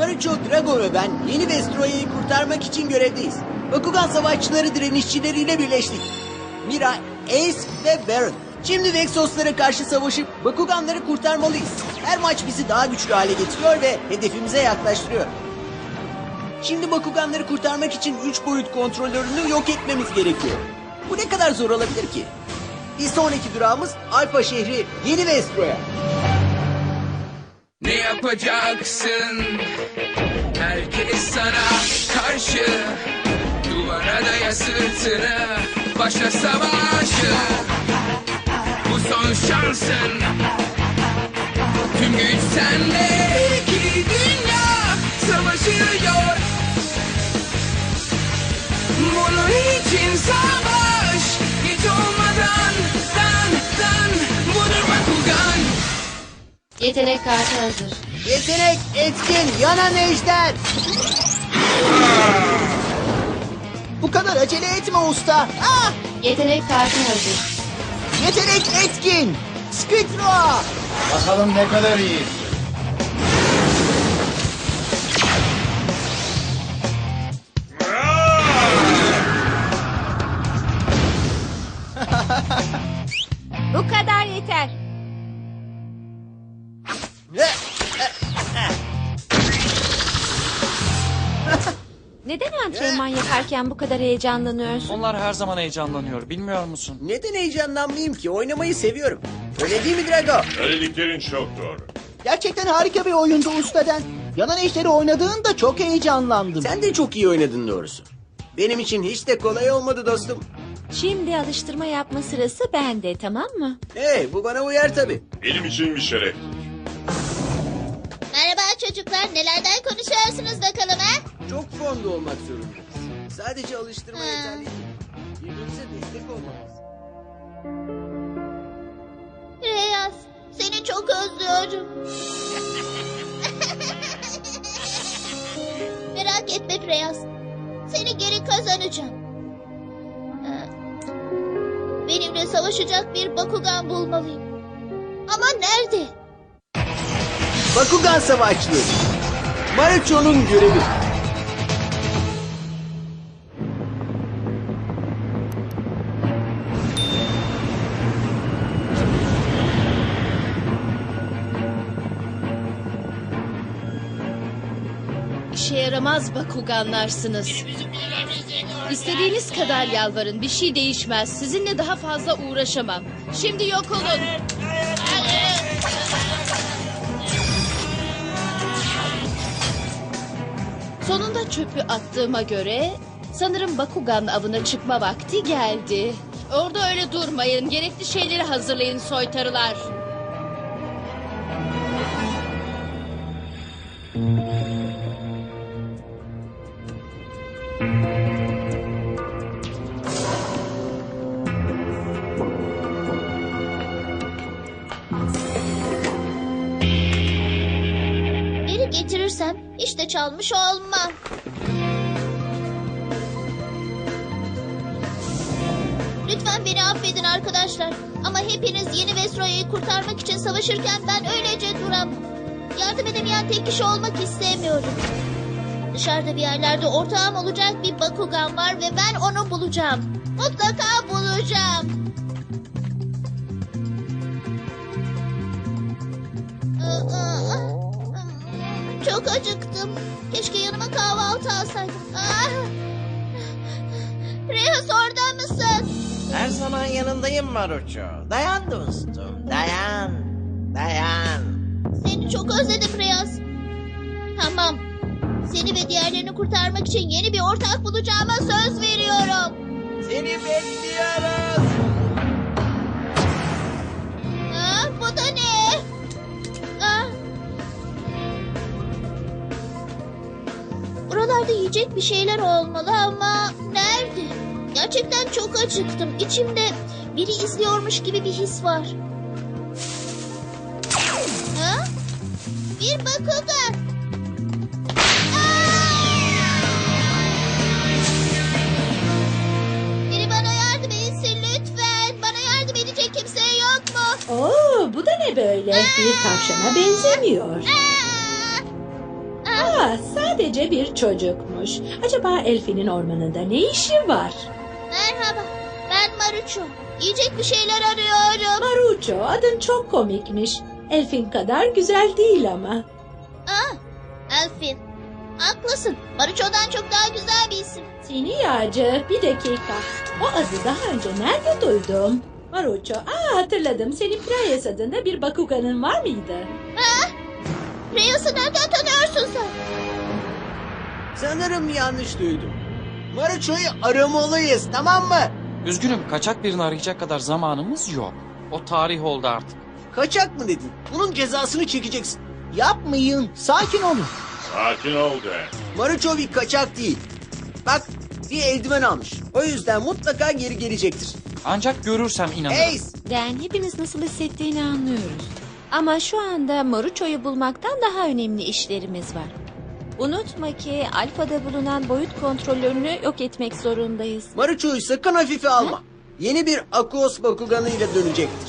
Marucho, Drago ve ben yeni Vestroya'yı kurtarmak için görevdeyiz. Bakugan savaşçıları direnişçileriyle birleştik. Mira, Ace ve Baron. Şimdi Vexoslara karşı savaşıp Bakuganları kurtarmalıyız. Her maç bizi daha güçlü hale getiriyor ve hedefimize yaklaştırıyor. Şimdi Bakuganları kurtarmak için 3 boyut kontrolörünü yok etmemiz gerekiyor. Bu ne kadar zor olabilir ki? Bir sonraki durağımız Alfa şehri Yeni Vestroya. Ne yapacaksın? Herkes sana karşı. Duvara daya sırtını. Başla savaşı. Bu son şansın Yetenek kartı hazır. Yetenek, etkin, yanan ejder. Bu kadar acele etme usta. Ah! Yetenek kartı hazır. Yetenek etkin. Squidroa. Bakalım ne kadar iyi. Yaparken bu kadar heyecanlanıyorsun? Onlar her zaman heyecanlanıyor. Bilmiyor musun? Neden heyecanlanmayayım ki? Oynamayı seviyorum. Öyle değil mi Drago? Söylediklerin çok doğru. Gerçekten harika bir oyundu ustaden. Yanan ejderi oynadığında çok heyecanlandım. Sen de çok iyi oynadın doğrusu. Benim için hiç de kolay olmadı dostum. Şimdi alıştırma yapma sırası bende tamam mı? Hey bu bana uyar tabii. Benim için bir şeref. Merhaba çocuklar, nelerden konuşuyorsunuz bakalım ha? Çok formda olmak zorundayız. Sadece alıştırma yeterli değil. Birbirimize destek olmalıyız. Reyaz, seni çok özlüyorum. Merak etme Reyaz, seni geri kazanacağım. Ee, Benimle savaşacak bir Bakugan bulmalıyım. Ama nerede? Bakugan savaşçıları. Marucho'nun görevi. Yaramaz Bakuganlarsınız. İstediğiniz kadar yalvarın bir şey değişmez. Sizinle daha fazla uğraşamam. Şimdi yok olun. Sonunda çöpü attığıma göre sanırım Bakugan avına çıkma vakti geldi. Orada öyle durmayın. Gerekli şeyleri hazırlayın soytarılar. Çalmış olmam. Lütfen beni affedin arkadaşlar. Ama hepiniz yeni Vestroya'yı kurtarmak için savaşırken ben öylece duramam. Yardım edemeyen tek kişi olmak istemiyorum. Dışarıda bir yerlerde ortağım olacak bir Bakugan var ve ben onu bulacağım. Mutlaka bulacağım. Çok acıktım. Keşke yanıma kahvaltı alsaydım. Ah! Reyes orada mısın? Her zaman yanındayım Maruço. Dayan dostum, dayan. Dayan. Seni çok özledim Reyes. Tamam. Seni ve diğerlerini kurtarmak için yeni bir ortak bulacağıma söz veriyorum. Seni bekliyoruz. Buralarda yiyecek bir şeyler olmalı ama nerede? Gerçekten çok acıktım. İçimde biri izliyormuş gibi bir his var. Ha? Bir Bakugan. Biri bana yardım etsin lütfen. Bana yardım edecek kimse yok mu? Oo, bu da ne böyle? Bir tavşana benzemiyor. Aa, sadece bir çocukmuş. Acaba Elfin'in ormanında ne işi var? Merhaba, ben Maruço. Yiyecek bir şeyler arıyorum. Maruço, adın çok komikmiş. Elfin kadar güzel değil ama. Aa, Elfin. Haklısın. Maruço'dan çok daha güzel bir isim. Seni yağcı, bir dakika. O adı daha önce nerede duydum? Maruço, aa hatırladım. Senin Prayas adında bir Bakugan'ın var mıydı? Reyos'u nereden tanıyorsun sen? Sanırım yanlış duydum. Maruço'yu aramalıyız tamam mı? Üzgünüm kaçak birini arayacak kadar zamanımız yok. O tarih oldu artık. Kaçak mı dedin? Bunun cezasını çekeceksin. Yapmayın. Sakin olun. Sakin ol de. Maruço bir kaçak değil. Bak bir eldiven almış. O yüzden mutlaka geri gelecektir. Ancak görürsem inanırım. Ace! Den hepimiz nasıl hissettiğini anlıyoruz. Ama şu anda Maruço'yu bulmaktan daha önemli işlerimiz var. Unutma ki Alfa'da bulunan boyut kontrolörünü yok etmek zorundayız. Maruço'yu sakın hafife alma. Yeni bir Akos Bakuganı ile dönecektir.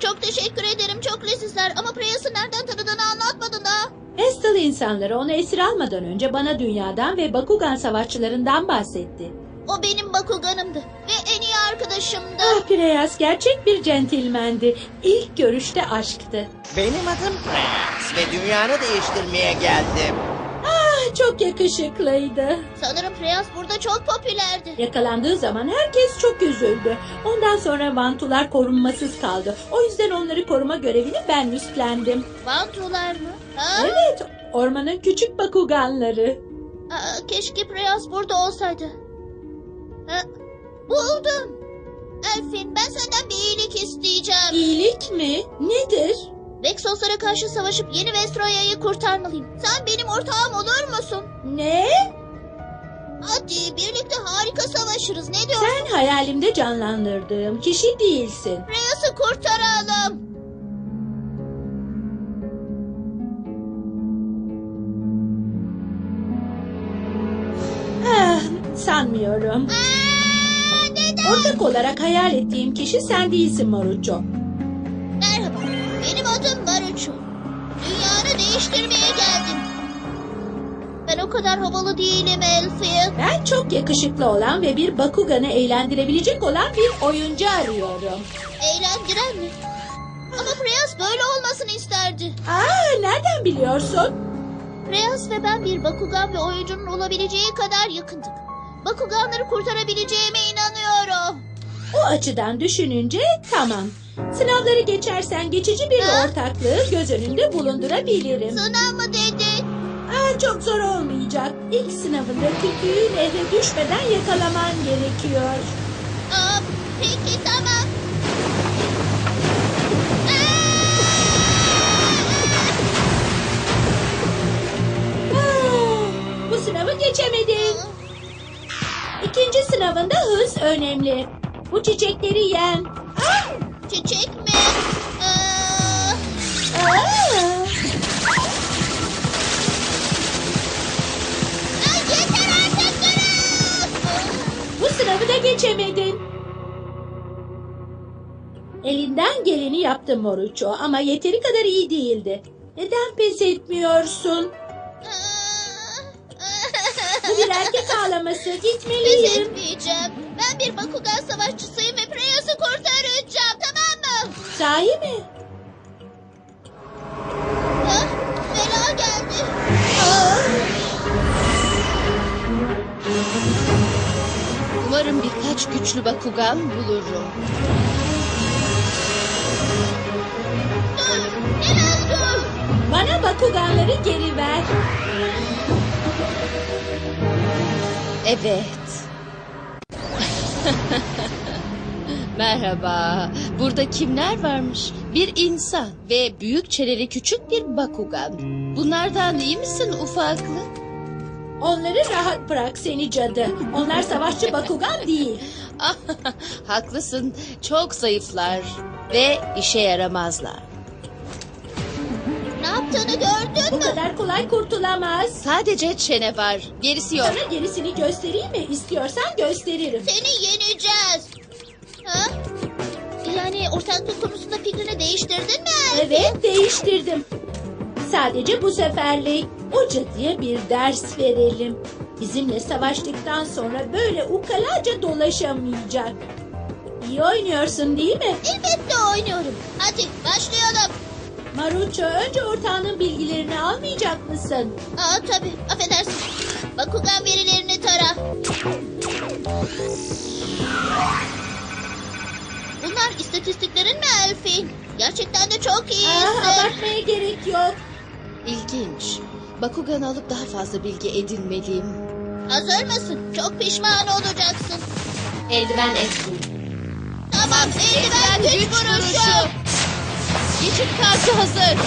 Çok teşekkür ederim. Çok lezzetler. Ama Preyas'ı nereden tanıdığını anlatmadın da. Estel insanları onu esir almadan önce bana dünyadan ve Bakugan savaşçılarından bahsetti. O benim Bakuganımdı. Ve en iyi arkadaşımdı. Ah Preyas gerçek bir centilmendi. İlk görüşte aşktı. Benim adım Prens ve dünyanı değiştirmeye geldim. Ah, Çok yakışıklıydı. Sanırım Preyas burada çok popülerdi. Yakalandığı zaman herkes çok üzüldü. Ondan sonra vantular korunmasız kaldı. O yüzden onları koruma görevini ben üstlendim. Vantular mı? Ha? Evet, ormanın küçük bakuganları. Aa, keşke Preyas burada olsaydı. Ha? Buldum. Elfin ben senden bir iyilik isteyeceğim. İyilik mi? Nedir? Vexoslara karşı savaşıp yeni Vestroya'yı kurtarmalıyım. Sen benim ortağım olur musun? Ne? Hadi birlikte harika savaşırız. Ne diyorsun? Sen hayalimde canlandırdığım kişi değilsin. Preyas'ı kurtaralım. Ah, sanmıyorum. Aa, neden? Ortak olarak hayal ettiğim kişi sen değilsin Maruço. Merhaba. Benim adım Maruço. Dünyanı değiştirmeye geldim. Ben o kadar havalı değilim Elfin. Ben çok yakışıklı olan ve bir Bakugan'ı eğlendirebilecek olan bir oyuncu arıyorum. Eğlendiren mi? Ama Preyas böyle olmasını isterdi. Aa, nereden biliyorsun? Preyas ve ben bir Bakugan ve oyuncunun olabileceği kadar yakındık. Bakuganları kurtarabileceğime inanıyorum. O açıdan düşününce tamam. Sınavları geçersen geçici bir Ha? ortaklığı göz önünde bulundurabilirim. Sınav mı dedin? Aa, çok zor olmayacak. İlk sınavında tüpüğü nehre düşmeden yakalaman gerekiyor. Aa, peki tamam. Aa, bu sınavı geçemedin. İkinci sınavında hız önemli. Bu çiçekleri yen. Ah! Çiçek mi? Aa, Aa! ay yeter artık durun. Bu sınavı da geçemedin. Elinden geleni yaptın Moruço ama yeteri kadar iyi değildi. Neden pes etmiyorsun? Bu bir erkek ağlaması. Pes Gitmeliyim. etmeyeceğim. Ben bir Bakugan savaşçısıyım ve Preyas'ı kurtaracağım tamam mı? Sahi mi? Ha? Bela geldi. Umarım birkaç güçlü Bakugan bulurum. Dur. Biraz dur. Bana Bakuganları geri ver. Evet. Merhaba. Burada kimler varmış? Bir insan ve büyük çeneli küçük bir Bakugan. Bunlardan iyi misin ufaklık? Onları rahat bırak seni cadı. Onlar savaşçı Bakugan değil. Haklısın. Çok zayıflar ve işe yaramazlar. Yaptığını gördün Bu mü? kadar kolay kurtulamaz. Sadece çene var. Gerisi yok. Sana gerisini göstereyim mi? İstiyorsan gösteririm. Seni yeneceğiz. Ha? Yani ortaklık konusunda fikrini değiştirdin mi? Elfin? Evet değiştirdim. Sadece bu seferlik o cadıya bir ders verelim. Bizimle savaştıktan sonra böyle ukalaca dolaşamayacak. İyi oynuyorsun değil mi? Elbette oynuyorum. Hadi başlayalım. Maruço önce ortağının bilgilerini almayacak mısın? Aa tabii affedersin. Bakugan verilerini tara. Bunlar istatistiklerin mi Elfin? Gerçekten de çok Aa, iyisin. abartmaya gerek yok. İlginç. Bakugan alıp daha fazla bilgi edinmeliyim. Hazır mısın? Çok pişman olacaksın. Eldiven etkin. Tamam, eldiven güç vuruşu. Geçit kartı hazır.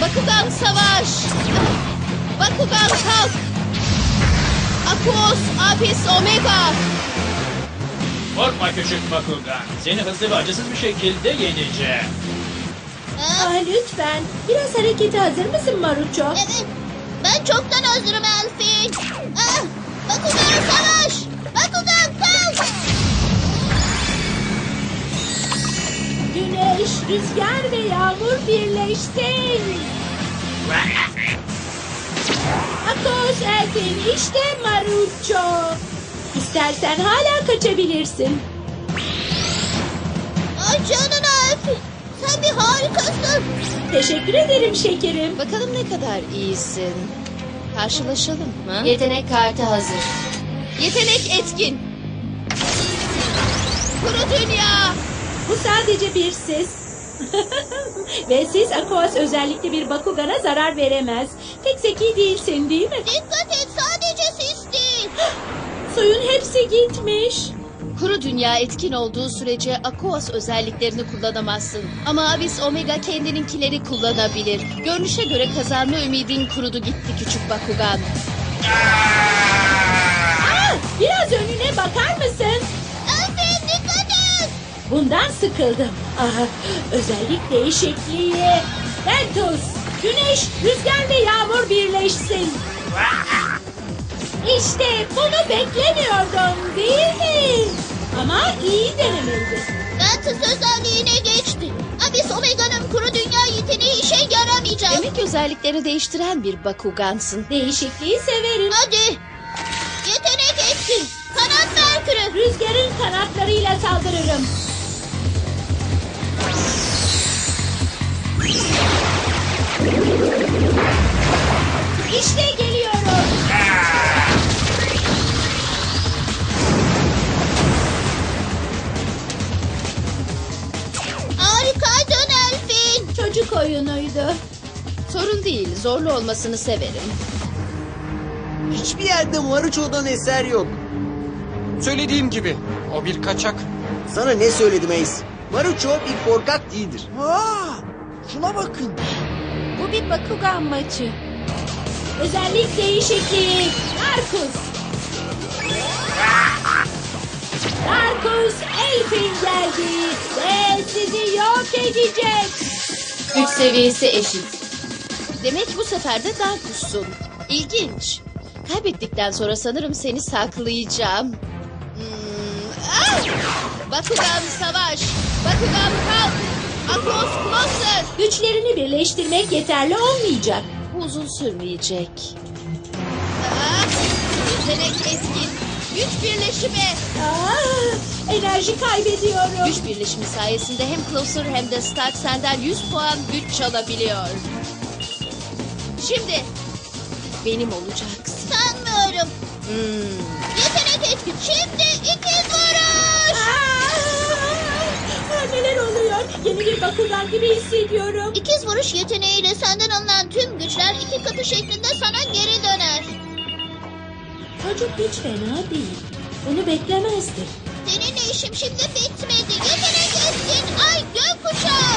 Bakugan savaş. Bakugan kalk. Akos, Apis, Omega. Korkma küçük Bakugan. Seni hızlı ve acısız bir şekilde yeneceğim. Aa, lütfen biraz harekete hazır mısın Maruço? Evet. Ben çoktan hazırım Elfin. Ah, Bakugan savaş. Güneş, rüzgar ve yağmur birleşsin. Akos Elfin işte Maruço. İstersen hala kaçabilirsin. Ay canına Elfin. Sen bir harikasın. Teşekkür ederim şekerim. Bakalım ne kadar iyisin. Karşılaşalım mı? Yetenek kartı hazır. Yetenek etkin. Kuru dünya. Bu sadece bir sis. Ve siz Akos özellikle bir Bakugan'a zarar veremez. Pek zeki değilsin değil mi? Dikkat et sadece sis değil. Suyun hepsi gitmiş. Kuru dünya etkin olduğu sürece Aquas özelliklerini kullanamazsın. Ama Abyss Omega kendininkileri kullanabilir. Görünüşe göre kazanma ümidin kurudu gitti küçük Bakugan. Aa, biraz önüne bakar mısın? Bundan sıkıldım. Aha, özellik değişikliği. Ventus, güneş, rüzgar ve yağmur birleşsin. İşte bunu beklemiyordum değil mi? Ama iyi denemeliydi. Ventus özelliğine geçti. Abyss Omega'nın kuru dünya yeteneği işe yaramayacak. Demek özelliklerini değiştiren bir Bakugansın. Değişikliği severim. Hadi. Yetenek etkin. Kanat Merkür'ü. Rüzgarın kanatlarıyla saldırırım. İşte geliyorum. Harikaydın Elfin. Çocuk oyunuydu. Sorun değil, zorlu olmasını severim. Hiçbir yerde Maruço'dan eser yok. Söylediğim gibi o bir kaçak. Sana ne söyledim Ace? Maruço bir korkak değildir. Aa, şuna bakın. Bu bir Bakugan maçı. Özellik değişikliği. Darkus. Darkus Elfin geldi ve sizi yok edecek. Güç seviyesi eşit. Demek bu sefer de Darkus'sun. İlginç. Kaybettikten sonra sanırım seni saklayacağım. Hmm, ah! Bakugan savaş. Bakugan kalk. Akros Closer. Güçlerini birleştirmek yeterli olmayacak. Bu uzun sürmeyecek. Ah! Yetenek etkin. Güç birleşimi. Aa, enerji kaybediyorum. Güç birleşimi sayesinde hem Closer hem de Stark senden 100 puan güç çalabiliyor. Şimdi benim olacaksın. Sanmıyorum. Hmm. Yetenek etkin. Şimdi iki vuruş. Aa, neler oluyor? Yeni bir Bakugan gibi hissediyorum. İkiz vuruş yeteneğiyle senden alınan tüm güçler iki katı şeklinde sana geri döner. Çocuk hiç fena değil. Bunu beklemezdim. Seninle işim şimdi bitmedi. Yetenek etkin. Ay gökkuşağı.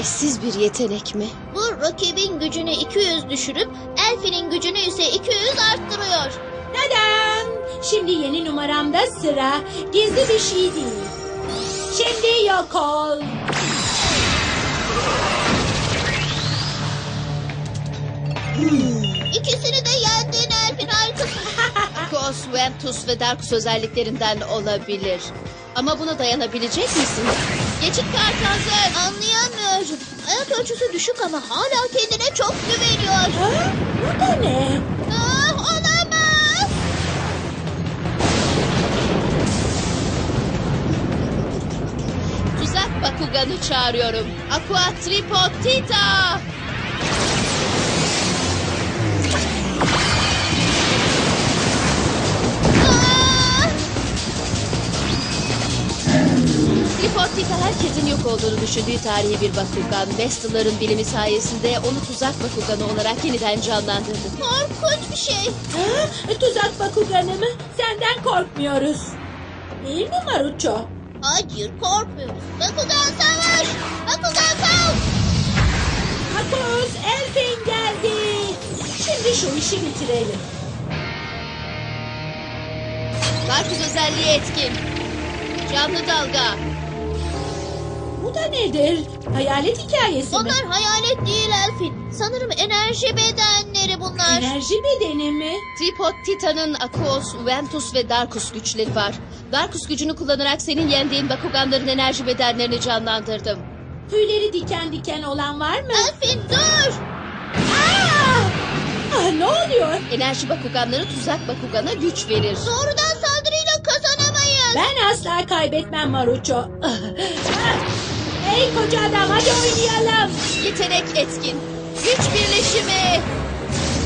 Eşsiz bir yetenek mi? Bu rakibin gücünü 200 düşürüp Elfin'in gücünü ise 200 arttırıyor. Şimdi yeni numaramda sıra. Gizli bir şey değil. Şimdi yok ol. İkisini de yendin Elfin harikasın. Akos, Ventus ve Darkus özelliklerinden olabilir. Ama buna dayanabilecek misin? Geçit kartı hazır. Anlayamıyorum. Hayat ölçüsü düşük ama hala kendine çok güveniyor. Ha? Bu da ne? Bakugan'ı çağırıyorum. Aqua Tripotita. Tripotita herkesin yok olduğunu düşündüğü tarihi bir Bakugan. Vestal'ların bilimi sayesinde onu tuzak Bakuganı olarak yeniden canlandırdı. Korkunç bir şey. Ha? Tuzak Bakuganı mı? Senden korkmuyoruz. Değil mi Maruço? Hayır korkmuyoruz. Bakugan savaş. Bakugan kalk. Akos Elfin geldi. Şimdi şu işi bitirelim. Darkus özelliği etkin. Canlı dalga. Bu da nedir? Hayalet hikayesi mi? Onlar hayalet değil Elfin. Sanırım enerji bedenleri bunlar. Enerji bedeni mi? Tripod Titan'ın Aquos, Ventus ve Darkus güçleri var. Darkus gücünü kullanarak senin yendiğin Bakuganların enerji bedenlerini canlandırdım. Tüyleri diken diken olan var mı? Elfin dur. Aa! Ah, ne oluyor? Enerji Bakuganları tuzak Bakugan'a güç verir. Doğrudan saldırıyla kazanamayız. Ben asla kaybetmem Maruço. Ah! Hey koca adam hadi oynayalım. Yetenek etkin. Güç birleşimi.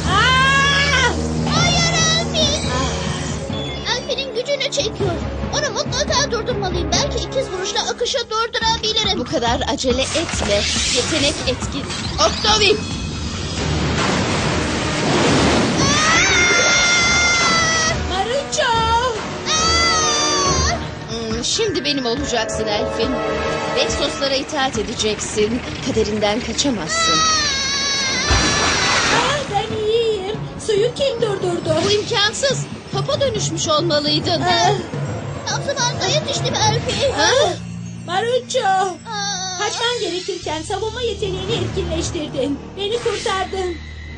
Aa! Hayır Elfin. Elfin'in gücünü çekiyor. Onu mutlaka durdurmalıyım. Belki ikiz vuruşla akışı durdurabilirim. Bu kadar acele etme. Yetenek etkin. Octavip. Şimdi benim olacaksın Elfin. Vexoslara itaat edeceksin. Kaderinden kaçamazsın. Ah, ben iyiyim. Suyu kim durdurdu? Bu imkansız. Topa dönüşmüş olmalıydın. Ah, Tam zamanında yetiştim Elfin. Aa! Kaçman gerekirken savunma yeteneğini etkinleştirdin. Beni kurtardın.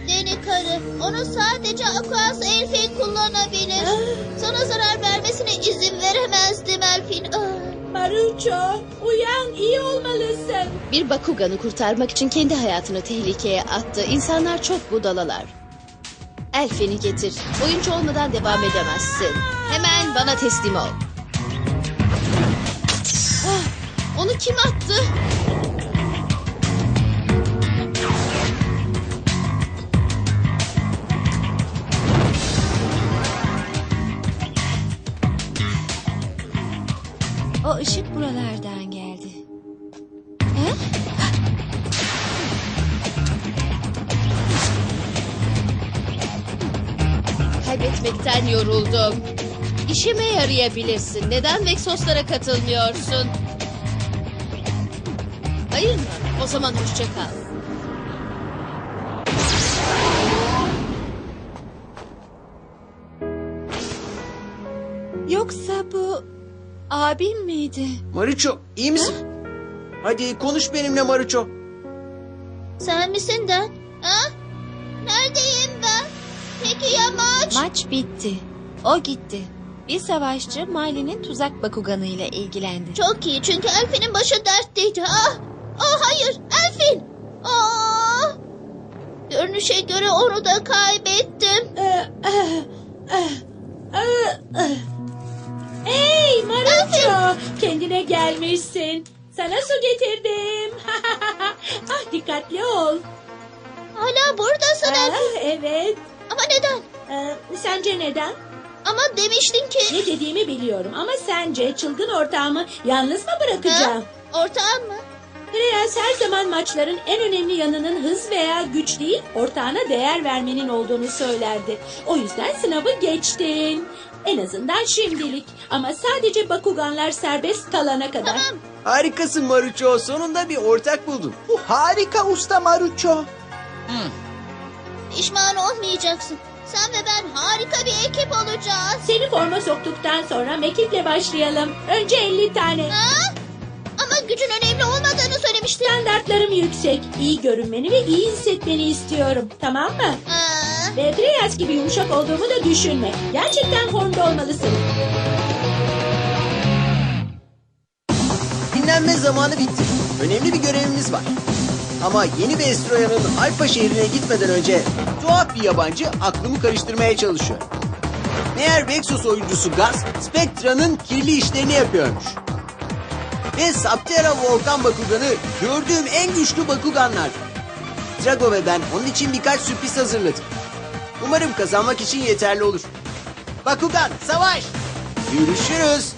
Deli karı. Onu sadece Aquas Elfin kullanabilir. Ah, Sana zarar vermesine izin veremezdim Elfin. Ah. Maruço, uyan iyi olmalısın. Bir Bakugan'ı kurtarmak için kendi hayatını tehlikeye attı. İnsanlar çok budalalar. Elfeni getir. Oyuncu olmadan devam edemezsin. Hemen bana teslim ol. Ah, onu kim attı? O ışık buralardan geldi. Ha? Kaybetmekten yoruldum. İşime yarayabilirsin. Neden Vexoslara katılmıyorsun? Hayır mı? O zaman hoşça kal. Abim miydi? Maruço iyi misin? Hadi konuş benimle Maruço. Sen misin Den? Ha? Neredeyim ben? Peki ya maç? Maç bitti. O gitti. Bir savaşçı Mali'nin tuzak Bakuganı ile ilgilendi. Çok iyi çünkü Elfin'in başı dertteydi. Ah! Ah hayır Elfin! Ah! Görünüşe göre onu da kaybettim. Hey Maruço, kendine gelmişsin. Sana su getirdim. ah dikkatli ol. Hala buradasın Ah, evet. Ama neden? Ee, sence neden? Ama demiştin ki... Ne dediğimi biliyorum ama sence çılgın ortağımı yalnız mı bırakacağım? Ha? Ortağın mı? Prens her zaman maçların en önemli yanının hız veya güç değil, ortağına değer vermenin olduğunu söylerdi. O yüzden sınavı geçtin. En azından şimdilik. Ama sadece Bakuganlar serbest kalana kadar. Tamam. Harikasın Maruço. Sonunda bir ortak buldun. Bu harika usta Maruço. Pişman olmayacaksın. Sen ve ben harika bir ekip olacağız. Seni forma soktuktan sonra mekiple başlayalım. Önce 50 tane. Ha? Ama gücün önemli olmadığını söylemiştin. Standartlarım yüksek. İyi görünmeni ve iyi hissetmeni istiyorum. Tamam mı? Aa, Ve Preyas gibi yumuşak olduğumu da düşünme. Gerçekten formda olmalısın. Dinlenme zamanı bitti. Önemli bir görevimiz var. Ama yeni Vestroya'nın Alfa şehrine gitmeden önce tuhaf bir yabancı aklımı karıştırmaya çalışıyor. Meğer Vexos oyuncusu Gus, Spectra'nın kirli işlerini yapıyormuş. Ve Saptera Volkan Bakugan'ı gördüğüm en güçlü Bakuganlar. Drago ve ben onun için birkaç sürpriz hazırladık. Umarım kazanmak için yeterli olur. Bakugan, savaş! Görüşürüz.